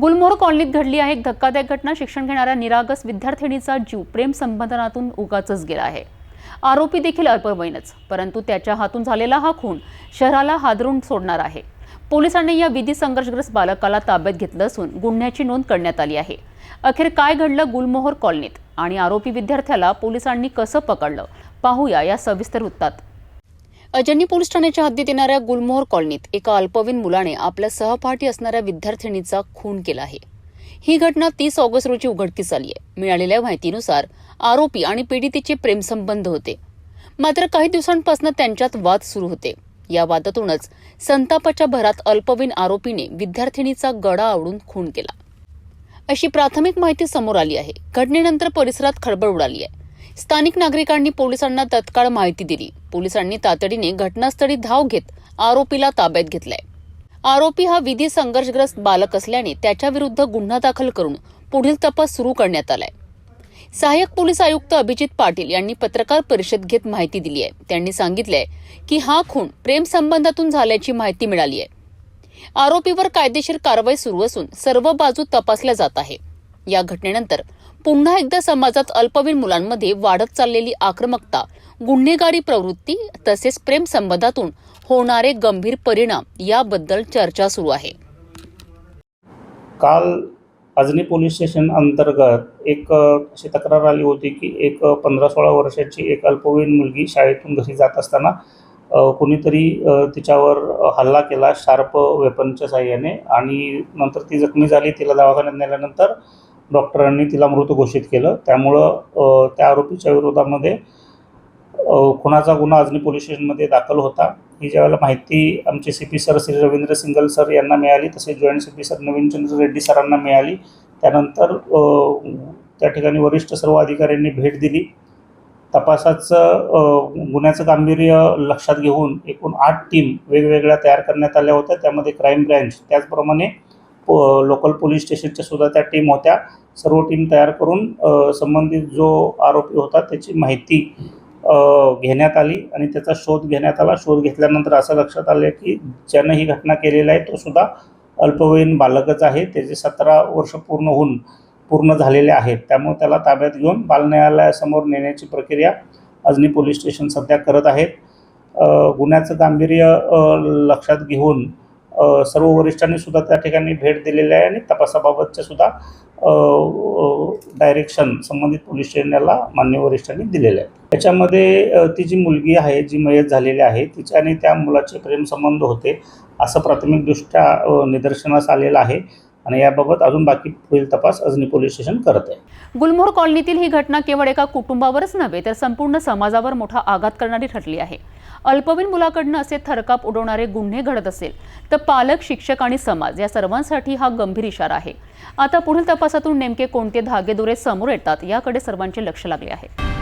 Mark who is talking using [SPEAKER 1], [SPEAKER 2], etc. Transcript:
[SPEAKER 1] गुलमोहर कॉलनीत घडली आहे एक धक्कादायक घटना. शिक्षण घेणाऱ्या निरागस विद्यार्थिनीचा जीव प्रेम संबंधनातून उगाचच गेला आहे. आरोपी देखील अल्पवयीनच परंतु त्याच्या हातून झालेला हा खून शहराला हादरून सोडणार आहे. पोलिसांनी या विधी संघर्षग्रस्त बालकाला ताब्यात घेतलं असून गुन्ह्याची नोंद करण्यात आली आहे. अखेर काय घडलं गुलमोहर कॉलनीत? आणि आरोपी विद्यार्थ्याला पोलिसांनी कसं पकडलं? पाहूया या सविस्तर वृत्तात. अजनी पोलीस ठाण्याच्या हद्दीत येणाऱ्या गुलमोहर कॉलनीत एका अल्पवयीन मुलाने आपल्या सहपाठी असणाऱ्या विद्यार्थिनीचा खून केला आहे. ही घटना तीस ऑगस्ट रोजी उघडकीस आली आहे. मिळालेल्या माहितीनुसार आरोपी आणि पीडितेचे प्रेमसंबंध होते. मात्र काही दिवसांपासून त्यांच्यात वाद सुरू होते. या वादातूनच संतापाच्या भरात अल्पवयीन आरोपीने विद्यार्थिनीचा गडा आवडून खून केला. अशी प्राथमिक माहिती समोर आली आहे. घटनेनंतर परिसरात खळबळ उडाली आहे. स्थानिक नागरिकांनी पोलिसांना तत्काळ माहिती दिली. पोलिसांनी तातडीने घटनास्थळी धाव घेत आरोपीला ताब्यात घेतलाय. आरोपी हा विधी संघर्षग्रस्त बालक असल्याने त्याच्या विरुद्ध गुन्हा दाखल करून पुढील तपास सुरू करण्यात आलाय. सहाय्यक पोलीस आयुक्त अभिजित पाटील यांनी पत्रकार परिषद घेत माहिती दिली आहे. त्यांनी सांगितलंय की हा खून प्रेम संबंधातून झाल्याची माहिती मिळाली आहे. आरोपीवर कायदेशीर कारवाई सुरू असून सर्व बाजू तपासल्या जात आहे. या घटनेनंतर पुन्हा एकदा समाजात अल्पवयीन मुलांमध्ये वाढत चाललेली आक्रमकता गुन्हेगारी प्रवृत्ती तसेच प्रेम संबंधातून होणारे गंभीर परिणाम याबद्दल चर्चा सुरू आहे.
[SPEAKER 2] काल अजनी पोलीस स्टेशन अंतर्गत एक अशी तक्रार आली होती की एक पंधरा सोळा वर्षाची एक अल्पवयीन मुलगी शाळेतून घरी जात असताना कुणीतरी कोणीतरी तिच्यावर हल्ला केला शार्प वेपनच्या साह्याने आणि नंतर ती जखमी झाली. तिला दवाखान्यात नेल्यानंतर डॉक्टरांनी तिला मृत घोषित केलं. त्यामुळं त्या आरोपीच्या विरोधामध्ये खुनाचा गुन्हा अजनी पोलीस स्टेशनमध्ये दाखल होता. ही ज्यावेळेला माहिती आमचे C P sir Shri Ravindra Singal sir यांना मिळाली तसेच joint C P sir Navinchandra Reddy सरांना मिळाली. त्यानंतर त्या ठिकाणी वरिष्ठ सर्व अधिकाऱ्यांनी भेट दिली. तपासाचं गुन्ह्याचं गांभीर्य लक्षात घेऊन एकूण आठ टीम वेगवेगळ्या तयार करण्यात आल्या होत्या. त्यामध्ये क्राईम ब्रँच त्याचप्रमाणे प- लोकल पोलीस स्टेशनच्या सुद्धा त्या टीम होत्या. सर्व टीम तयार करून संबंधित जो आरोपी होता त्याची माहिती घेण्यात आली आणि त्याचा शोध घेण्यात आला. शोध घेतल्यानंतर असं लक्षात आलं की ज्यानं ही घटना केलेली आहे तो सुद्धा अल्पवयीन बालकच आहे. त्याचे सतरा वर्ष पूर्ण होऊन पूर्ण झालेले आहेत. त्यामुळे त्याला ताब्यात घेऊन बाल न्यायालयासमोर नेण्याची प्रक्रिया अजनी पोलीस स्टेशन सध्या करत आहेत. गुन्ह्याचं गांभीर्य लक्षात घेऊन सर्व वरिष्ठांनी सुद्धा त्या ठिकाणी भेट दिलेली आहे आणि तपासाबाबतचे सुद्धा डायरेक्शन संबंधित पोलीस स्टेशनला मान्य वरिष्ठांनी दिलेलं आहे त्याच्यामध्ये ती जी मुलगी आहे जी मयत झालेली आहे तिच्या आणि त्या मुलाचे प्रेमसंबंध होते असं प्राथमिकदृष्ट्या निदर्शनास आलेलं आहे. आणि याबाबत अजून बाकी पुढील तपास अजनी पोलीस स्टेशन करत आहे.
[SPEAKER 1] गुलमोहर कॉलनीतील ही घटना केवळ एका कुटुंबावरच नव्हे तर संपूर्ण समाजावर मोठा आघात करणारी ठरली आहे. अल्पवयीन मुलाकडनं असे थरकाप उडवणारे गुन्हे घडत असेल तर पालक शिक्षक आणि समाज या सर्वांसाठी हा गंभीर इशारा आहे. आता पुढील तपासातून नेमके कोणते धागेदोरे समोर येतात याकडे सर्वांचे लक्ष लागले आहे.